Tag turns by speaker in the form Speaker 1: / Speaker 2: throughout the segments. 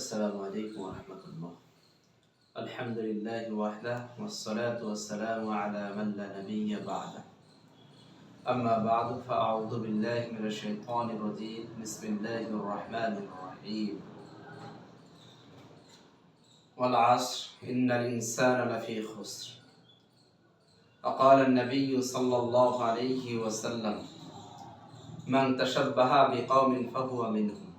Speaker 1: السلام عليكم ورحمة الله. الحمد لله وحده والصلاة والسلام على من لا نبي بعده. أما بعد فأعوذ بالله من الشيطان الرجيم. بسم الله الرحمن الرحيم. والعصر إن الإنسان لفي خسر. وقال النبي صلى الله عليه وسلم من تشبه بقوم فهو منهم.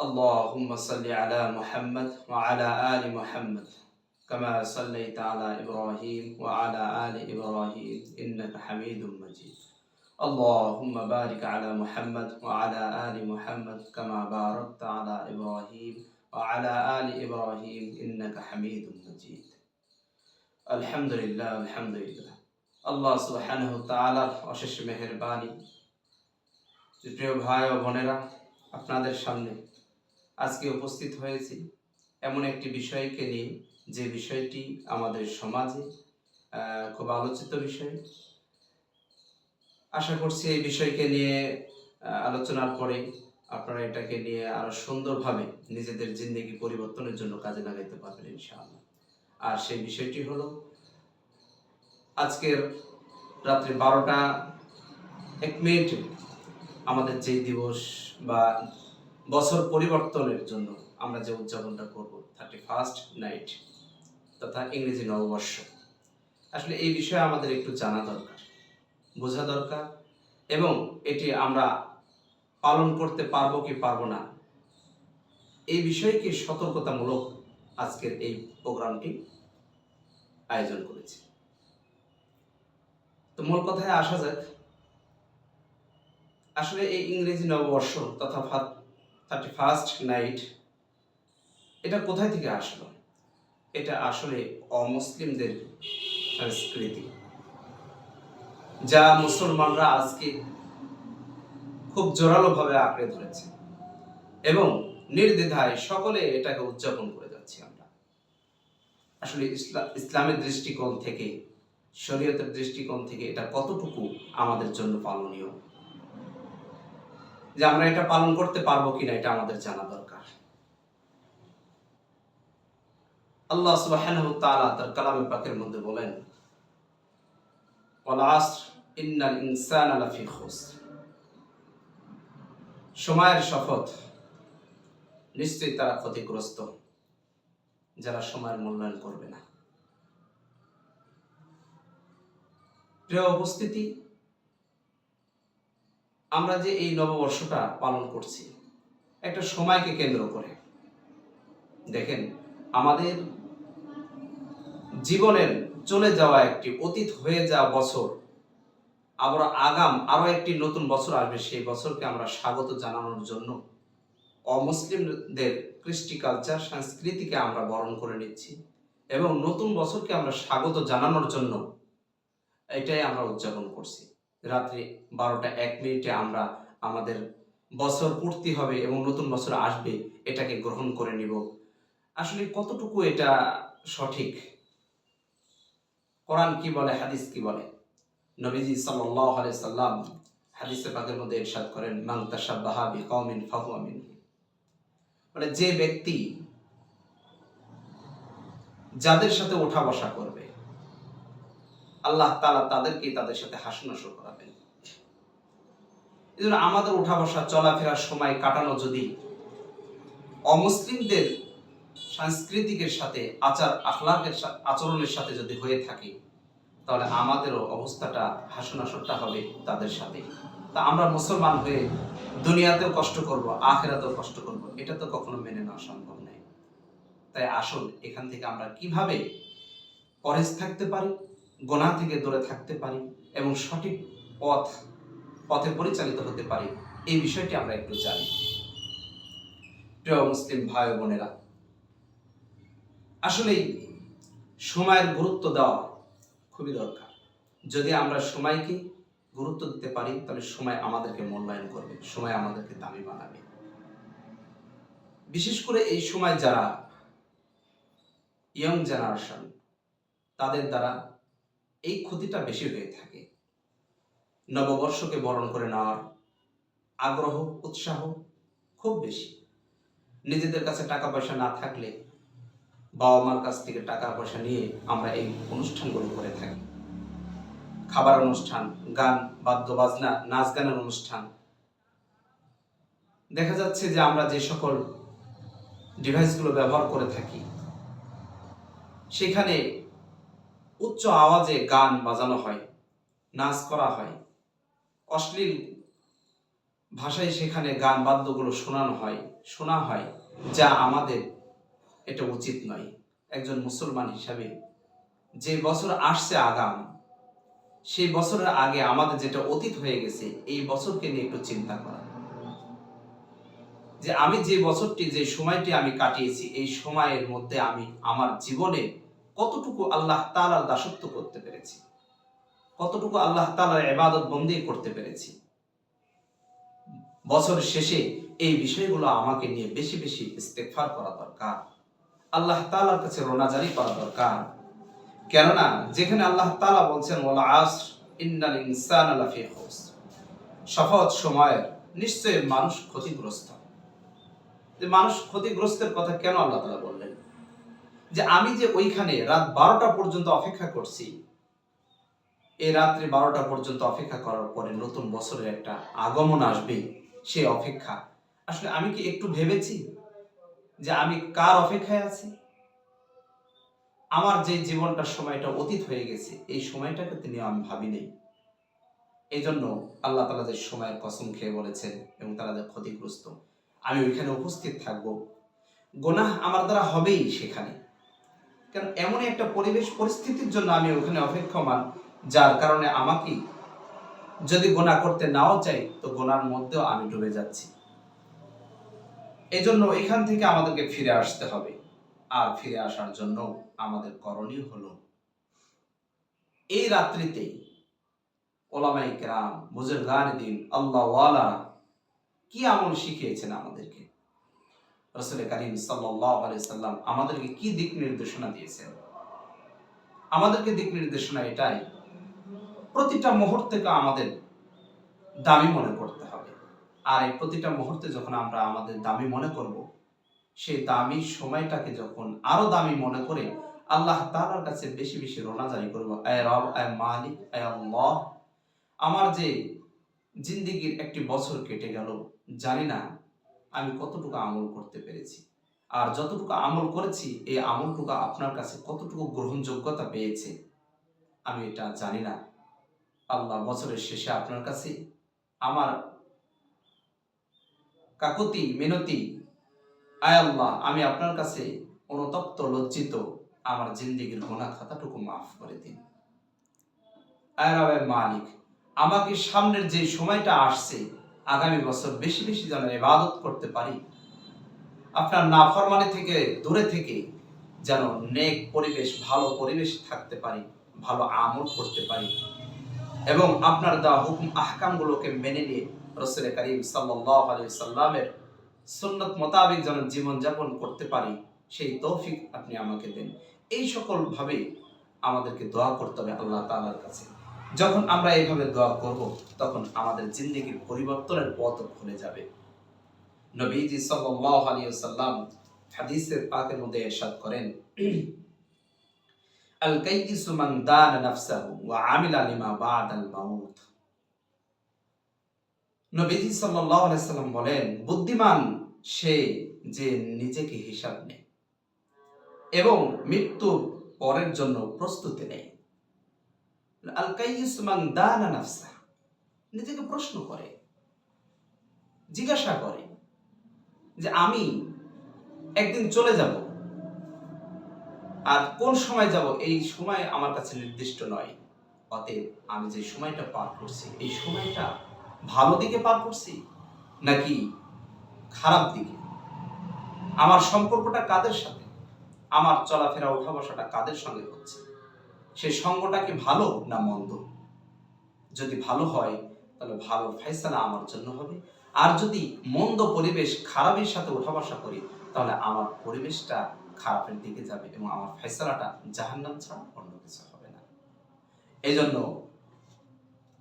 Speaker 1: اللهم صل على محمد وعلى آل محمد كما صليت على إبراهيم وعلى آل إبراهيم إنك حميد مجيد اللهم بارك على محمد وعلى آل محمد كما باركت على إبراهيم وعلى آل إبراهيم إنك حميد مجيد الحمد لله الحمد لله আল্লাহ সুবহানাহু ওয়া তাআলার অশেষ মেহেরবানি প্রিয় ভাই ও বোনেরা আপনাদের সামনে আজকে উপস্থিত হয়েছি এমন একটি বিষয়কে নিয়ে, যে বিষয়টি আমাদের সমাজে খুব আলোচিত বিষয়। আশা করছি এই বিষয়কে নিয়ে আলোচনার পরে আপনারা এটাকে নিয়ে আরও সুন্দরভাবে নিজেদের জিন্দগি পরিবর্তনের জন্য কাজে লাগাইতে পারবেন, ইনশাআল্লাহ। আর সেই বিষয়টি হলো, আজকের রাত্রি বারোটা এক মিনিটে আমাদের যে দিবস বা বছর পরিবর্তনের জন্য আমরা যে উদযাপনটা করব থার্টি ফার্স্ট নাইট তথা ইংরেজি নববর্ষ। আসলে এই বিষয়ে আমাদের একটু জানা দরকার, বোঝা দরকার, এবং এটি আমরা পালন করতে পারব কি পারব না, এই বিষয়কে সতর্কতামূলক আজকের এই প্রোগ্রামটি আয়োজন করেছি। তো মূল কথায় আসা যাক, আসলে এই ইংরেজি নববর্ষ তথা থার্টি ফার্স্ট নাইট এটা কোথায় থেকে আসলো? এটা আসলে অমুসলিমদের সংস্কৃতি। যা মুসলমানরা আজকে খুব জোরালোভাবে আঁকড়ে ধরেছে এবং নির্দ্বিধায় সকলে এটাকে উদযাপন করে যাচ্ছি আমরা। আসলে ইসলাম ইসলামের দৃষ্টিকোণ থেকে, শরীয়তের দৃষ্টিকোণ থেকে এটা কতটুকু আমাদের জন্য পালনীয়? যে আমরা এটা পালন করতে পারব কিনা এটা আমাদের জানা দরকার। আল্লাহ তাআলা তার কালামে পাকের মধ্যে বলেন সময়ের শপথ নিশ্চয়ই তারা ক্ষতিগ্রস্ত, যারা সময়ের মূল্যায়ন করবে না। প্রিয় উপস্থিতি আমরা যে এই নববর্ষটা পালন করছি, একটা সময়কে কেন্দ্র করে। দেখেন, আমাদের জীবনের চলে যাওয়া একটি অতীত হয়ে যাওয়া বছর, আবার আগাম আরও একটি নতুন বছর আসবে, সেই বছরকে আমরা স্বাগত জানানোর জন্য অমুসলিমদের কৃষ্টি কালচার সংস্কৃতিকে আমরা বরণ করে নিচ্ছি এবং নতুন বছরকে আমরা স্বাগত জানানোর জন্য এটাই আমরা উদযাপন করছি। রাত্রি বারোটা এক মিনিটে আমরা আমাদের বছর পূর্তি হবে এবং নতুন বছর আসবে, এটাকে গ্রহণ করে নিব। আসলে কতটুকু এটা সঠিক? কোরআন কি বলে, হাদিস কি বলে? নবীজি সাল্লাল্লাহু আলাইহি সাল্লাম হাদিসে পাকের মধ্যে ইরশাদ করেন, মান তাশাব্বাহা বিকওমিন ফাহুয়া মিনহুম মানে যে ব্যক্তি যাদের সাথে ওঠা বসা করবে আল্লাহ তালা তাদেরকে তাদের সাথে হাসনাসর করাবেন। এই জন্য আমাদের উঠা বসা, চলাফেরার সময় কাটানো যদি অমুসলিমদের সাংস্কৃতিকের সাথে, আচার আখলাকের আচরণের সাথে যদি হয়ে থাকে, তাহলে আমাদেরও অবস্থাটা হাসনাসরটা হবে তাদের সাথে। তা আমরা মুসলমান হয়ে দুনিয়াতেও কষ্ট করব, আখেরাতেও কষ্ট করব, এটা তো কখনো মেনে নেওয়া সম্ভব নয়। তাই আসল এখান থেকে আমরা কীভাবে পরেজ থাকতে পারি? গোনা থেকে দূরে থাকতে পারি এবং সঠিক পথ, পথে পরিচালিত হতে পারি, এই বিষয়টি আমরা একটু জানি। প্রিয় মুসলিম ভাই বোনেরা, আসলেই সময়ের গুরুত্ব দেওয়া খুবই দরকার। যদি আমরা সময়কে গুরুত্ব দিতে পারি, তাহলে সময় আমাদেরকে মূল্যায়ন করবে, সময় আমাদেরকে দামি বানাবে। বিশেষ করে এই সময় যারা ইয়ং জেনারেশন তাদের দ্বারা এই ক্ষতিটা বেশি হয়ে থাকে। নববর্ষকে বরণ করে নেওয়ার আগ্রহ, উৎসাহ খুব বেশি। নিজেদের কাছে টাকা পয়সা না থাকলে বাবা মার কাছ থেকে টাকা পয়সা নিয়ে আমরা এই অনুষ্ঠানগুলো করে থাকি। খাবার অনুষ্ঠান, গান বাদ্য বাজনা নাচ গানের অনুষ্ঠান। দেখা যাচ্ছে যে আমরা যে সকল ডিভাইসগুলো ব্যবহার করে থাকি, সেখানে উচ্চ আওয়াজে গান বাজানো হয়, নাচ করা হয়। অশ্লীল ভাষায় সেখানে গান বাদ্যগুলো শোনানো হয়, শোনা হয়, যা আমাদের এটা উচিত নয়। একজন মুসলমান হিসাবে যে বছর আসছে আগাম, সেই বছরের আগে আমাদের যেটা অতীত হয়ে গেছে, এই বছরকে নিয়ে একটু চিন্তা করা। যে আমি যে বছরটি, যে সময়টি আমি কাটিয়েছি, এই সময়ের মধ্যে আমি আমার জীবনে কতটুকু আল্লাহ তালার দাসত্ব করতে পেরেছি? কতটুকু আল্লাহ তালার এবাদত বন্দি করতে পেরেছি? বছর শেষে এই বিষয়গুলো আমাকে নিয়ে বেশি বেশি ইস্তেকফার করা দরকার। আল্লাহ তালার কাছে রোনাজারি করা দরকার। কেননা, যেখানে আল্লাহ তালা বলছেন ওলা আস ইন্নাল ইনসান শপথ সময়ের নিশ্চয়ই মানুষ ক্ষতিগ্রস্ত। মানুষ ক্ষতিগ্রস্তের কথা কেন আল্লাহ তালা বললেন? যে আমি যে ওইখানে রাত বারোটা পর্যন্ত অপেক্ষা করছি, এই রাত্রি বারোটা পর্যন্ত অপেক্ষা করার পরে নতুন বছরের একটা আগমন আসবে সে অপেক্ষা। আসলে আমি কি একটু ভেবেছি যে আমি কার অপেক্ষায় আছি? আমার যে জীবনটার সময়টা অতীত হয়ে গেছে, এই সময়টাকে তিনি আমি ভাবি নেই এই জন্য আল্লাহ তালা যে সময়ের কসম খেয়ে বলেছেন এবং তারা যে ক্ষতিগ্রস্ত, আমি ওইখানে উপস্থিত থাকব। গোনাহ আমার দ্বারা হবেই সেখানে। কারণ এমনই একটা পরিবেশ পরিস্থিতির জন্য আমি ওখানে অপেক্ষমান, যার কারণে আমাকে যদি গোনা করতে নাও চাই, তো গোনার মধ্যেও আমি ডুবে যাচ্ছি। এজন্য এখান থেকে আমাদেরকে ফিরে আসতে হবে। আর ফিরে আসার জন্য আমাদের করণীয় হলো, এই রাত্রিতে ওলামাই কেরাম, বুজুর্গান দিন, আল্লাহ ওয়ালা কি আমল শিখিয়েছেন আমাদেরকে? রসুল করিম সাল্লাম আমাদেরকে কি দিক নির্দেশনা দিয়েছেন? আমাদেরকে দিক নির্দেশনা এটাই, প্রতিটা মুহূর্তকে আমাদের দামি মনে করতে হবে। আর এই প্রতিটা মুহূর্তে যখন আমরা আমাদের দামি মনে করব, সেই দামি সময়টাকে যখন আরও দামি মনে করে আল্লাহ তাআলার কাছে বেশি বেশি রোনা জারি করব আয় রব আয় মালিক আয় আল্লাহ, আমার যে জিন্দিগির একটি বছর কেটে গেল, জানি না আমি কতটুকু আমল করতে পেরেছি। আর যতটুকু আমল করেছি, এই আমলটুকু আপনার কাছে কতটুকু গ্রহণযোগ্যতা পেয়েছে, আমি এটা জানি না। আল্লাহ বছরের শেষে আপনার কাছে আমার কাকুতি, মিনতি, আয় আল্লাহ, আমি আপনার কাছে অনুতপ্ত, লজ্জিত, আমার জিন্দিগির গোনা খাতাটুকু মাফ করে দিন। আয় মালিক, আমাকে সামনের যে সময়টা আসছে আগামী বছর বেশি বেশি যেন ইবাদত করতে পারি। আপনার নাফরমানি থেকে, দূরে থেকে যেন নেক পরিবেশ, ভালো পরিবেশ থাকতে পারি, ভালো আমল করতে পারি। এবং আপনার দেওয়া হুকুম, আহকামগুলোকে মেনে নিয়ে রসুল করিম সাল্লাহ সাল্লামের সুন্নত মোতাবেক যেন জীবনযাপন করতে পারি, সেই তৌফিক আপনি আমাকে দেন। এই সকল ভাবে আমাদেরকে দোয়া করতে হবে আল্লাহ তালার কাছে। যখন আমরা এইভাবে দোয়া করব, তখন আমাদের জিন্দগির পরিবর্তনের পথ খুলে যাবে। নবীজি সাল্লাল্লাহু আলাইহি হাদিসের পাকের মধ্যে ইরশাদ করেন আল মান নাফসাহু ওয়া আমিলা লিমা মাউত। নবীজি সাল্লাল্লাহু আলাইহি বলেন, বুদ্ধিমান সে যে নিজেকে হিসাব নেয় এবং মৃত্যু পরের জন্য প্রস্তুতি নেয়। আল কাইয়িসু নাফসাহু নিজেকে প্রশ্ন করে, জিজ্ঞাসা করে যে আমি একদিন চলে যাব আর কোন সময় যাব? এই সময় আমার কাছে নির্দিষ্ট নয়। অতএব আমি যে সময়টা পার করছি, এই সময়টা ভালো দিকে পার করছি নাকি খারাপ দিকে? আমার সম্পর্কটা কাদের সাথে? আমার চলাফেরা ওঠা বসাটা কাদের সঙ্গে হচ্ছে? সেই সঙ্গটা কি ভালো না মন্দ? যদি ভালো হয়, তাহলে ভালো ফাইসালা আমার জন্য হবে। আর যদি মন্দ পরিবেশ খারাপের সাথে ওঠা বসা করি, তাহলে আমার পরিবেশটা খারাপের দিকে যাবে এবং আমার ফেসলাটা জাহান্নাম ছাড়া অন্য কিছু হবে না। এই জন্য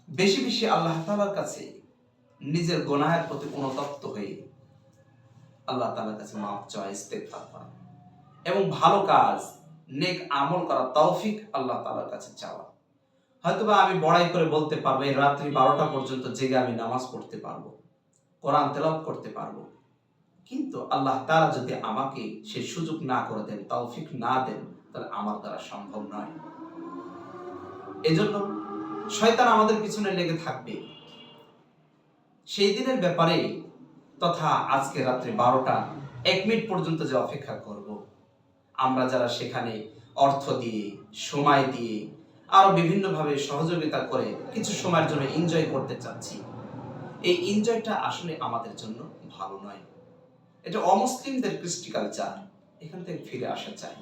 Speaker 1: বেশি বেশি আল্লাহ তালার কাছে নিজের গোনাহের প্রতি অনুতপ্ত হয়ে আল্লাহ তাআলার কাছে মাফ চাওয়া, ইস্তেগফার করা এবং ভালো কাজ নেক আমল করা তৌফিক আল্লাহ তাআলার কাছে চাওয়া। হয়তোবা আমি বড়াই করে বলতে পারব, এই রাত্রি বারোটা পর্যন্ত জেগে আমি নামাজ পড়তে পারব, কোরআন তেলাওয়াত করতে পারব। কিন্তু আল্লাহ তাআলা যদি আমাকে সে সুযোগ না করে দেন, তৌফিক না দেন, তাহলে আমার দ্বারা সম্ভব নয়। এজন্য শয়তান আমাদের পিছনে লেগে থাকবে। সেই দিনের ব্যাপারে তথা আজকে রাত্রি বারোটা, এক মিনিট পর্যন্ত যে অপেক্ষা করব। আমরা যারা সেখানে অর্থ দিয়ে, সময় দিয়ে, আরও বিভিন্নভাবে সহযোগিতা করে কিছু সময়ের জন্য এনজয় করতে চাচ্ছি, এই এনজয়টা আসলে আমাদের জন্য ভালো নয়। এটা অমুসলিমদের কৃষ্টি কালচার এখান থেকে ফিরে আসা চাই।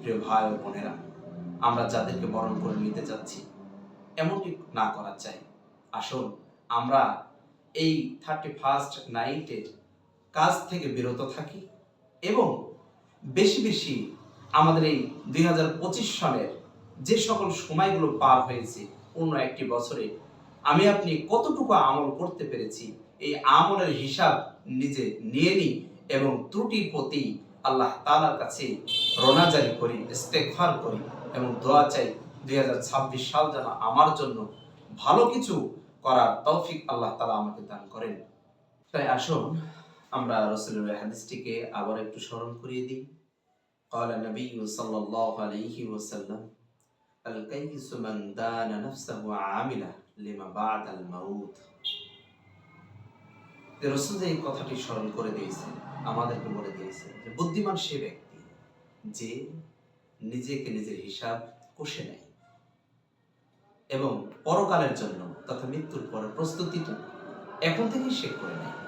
Speaker 1: প্রিয় ভাই ও বোনেরা, আমরা যাদেরকে বরণ করে নিতে যাচ্ছি এমনটি না করা চাই। আসুন, আমরা এই থার্টি ফার্স্ট নাইটের কাজ থেকে বিরত থাকি এবং বেশি বেশি আমাদের এই দুই সালের যে সকল সময়গুলো পার হয়েছে অন্য একটি বছরে, আমি আপনি কতটুকু আমল করতে পেরেছি এই আমলের হিসাব নিজে নিয়ে নিই এবং ত্রুটির প্রতি আল্লাহ তালার কাছে রোনাজারি করি ইস্তেকফার করি এবং দোয়া চাই দুই হাজার ছাব্বিশ সাল যেন আমার জন্য ভালো কিছু করার তৌফিক আল্লাহ তালা আমাকে দান করেন। তাই আসুন আমরা রসুলের হাদিসটিকে আবার একটু স্মরণ করিয়ে দিই قال النبي صلى الله عليه وسلم الكيس من دان نفسه وعمل لما بعد الموت যে রসুল যে এই কথাটি স্মরণ করে দিয়েছেন আমাদেরকে বলে দিয়েছেন যে বুদ্ধিমান সে ব্যক্তি যে নিজেকে নিজের হিসাব কষে নেয় এবং পরকালের জন্য তথা মৃত্যুর পরে প্রস্তুতিটা এখন থেকেই সে করে নেয়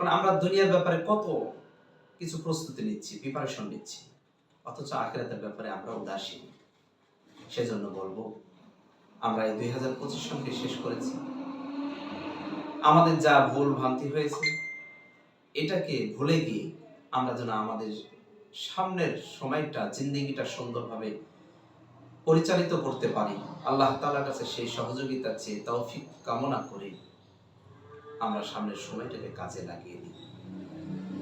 Speaker 1: কারণ আমরা দুনিয়ার ব্যাপারে কত কিছু প্রস্তুতি নিচ্ছি প্রিপারেশন নিচ্ছি, অথচ আখেরাতের ব্যাপারে আমরা উদাসীন। সেজন্য বলব, আমরা এই দুই হাজার পঁচিশ সনকে শেষ করেছি। আমাদের যা ভুল ভ্রান্তি হয়েছে, এটাকে ভুলে গিয়ে আমরা যেন আমাদের সামনের সময়টা, জিন্দিগিটা সুন্দরভাবে পরিচালিত করতে পারি। আল্লাহ তাআলার কাছে সেই সহযোগিতা চেয়ে তৌফিক কামনা করে। আমরা সামনের সময়টাকে কাজে লাগিয়ে দিই।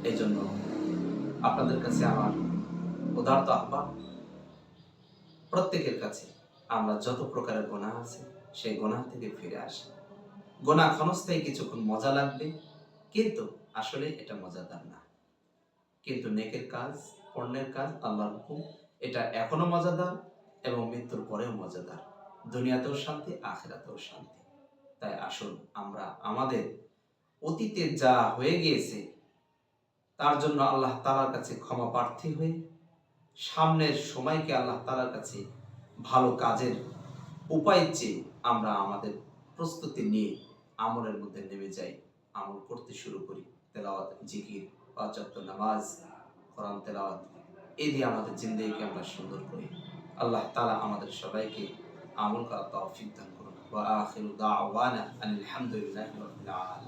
Speaker 1: এই জন্য আপনাদের কাছে আমার উদারত আহ্বান প্রত্যেকের কাছে আমরা যত প্রকারের গোনা আছে, সেই গোনা থেকে ফিরে আসি। গোনা ক্ষণস্থায়ী কিছুক্ষণ মজা লাগবে, কিন্তু আসলে এটা মজাদার না। কিন্তু নেকের কাজ, পণ্যের কাজ, আল্লাহর হুকুম, এটা এখনও মজাদার এবং মৃত্যুর পরেও মজাদার। দুনিয়াতেও শান্তি, আখেরাতেও শান্তি। তাই আসুন আমরা আমাদের অতীতে যা হয়ে গিয়েছে, তার জন্য আল্লাহ তালার কাছে ক্ষমা প্রার্থী হয়ে, সামনের সময়কে আল্লাহ তালার কাছে ভালো কাজের উপায় চেয়ে আমরা আমাদের প্রস্তুতি নিয়ে আমলের মধ্যে নেমে যাই, আমল করতে শুরু করি। তেলাওয়াত, জিকির পাঁচক্ত নামাজ, কোরআন তেলাওয়াত এই দিয়ে আমাদের জিন্দগিকে আমরা সুন্দর করি। আল্লাহ তালা আমাদের সবাইকে আমল করা তৌফিক দান করুন। আলামিন।